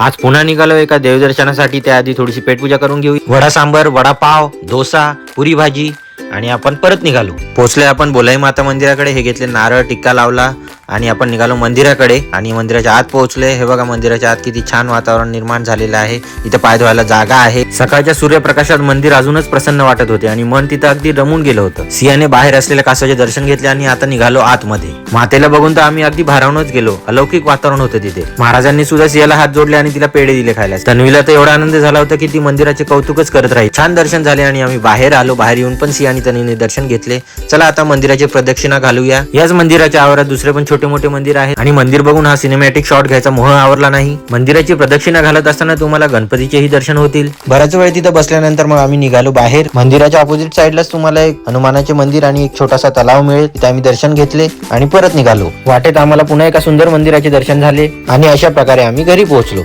आज पुन्हा निघालो एका देवदर्शनासाठी. त्याआधी थोडीशी पेटपूजा करून घेऊ वडा सांबर वडापाव डोसा पुरी भाजी आणि आपण परत निघालो. पोचले आपण बोलाई माता मंदिराकडे. हे घेतले नारळ टिक्का लावला. आणि आपण निघालो मंदिराकडे आणि मंदिराच्या आत पोहोचले हे बघा मंदिराच्या आत किती छान वातावरण निर्माण झालेलं आहे. इथे पाय धुवायला जागा आहे. सकाळच्या सूर्यप्रकाशात मंदिर अजूनच प्रसन्न वाटत होते आणि मन तिथं अगदी रमून गेलं होतं. सिंहाने बाहेर असलेल्या कासवाचे दर्शन घेतले आणि आता निघालो आतमध्ये. मातेला बघून तर आम्ही अगदी भारावूनच गेलो. अलौकिक वातावरण होतं तिथे. महाराजांनी सुद्धा सियाला हात जोडले आणि तिला पेढे दिले खायला. तन्वीला तर एवढा आनंद झाला होता की ती मंदिराचे कौतुकच करत राहील. छान दर्शन झाले आणि आम्ही बाहेर आलो. बाहेर येऊन पण सिंह आणि तन्वीने दर्शन घेतले. चला आता मंदिराची प्रदक्षिणा घालूया. याच मंदिराच्या आवारात दुसरे पण छोटे मोठे मंदिर आहे आणि मंदिर बघून हा सिनेमॅटिक शॉट घ्यायचा मोह आवरला नाही. मंदिराची प्रदक्षिणा घालत असताना तुम्हाला गणपतीचेही दर्शन होतील. बराच वेळ तिथं बसल्यानंतर मग आम्ही निघालो बाहेर. मंदिराच्या ऑपोजिट साईडलाच तुम्हाला एक हनुमानाचे मंदिर आणि एक छोटासा तलाव मिळेल. तिथे आम्ही दर्शन घेतले आणि परत निघालो. वाटेत आम्हाला पुन्हा एका सुंदर मंदिराचे दर्शन झाले. आणि अशा प्रकारे आम्ही घरी पोहोचलो.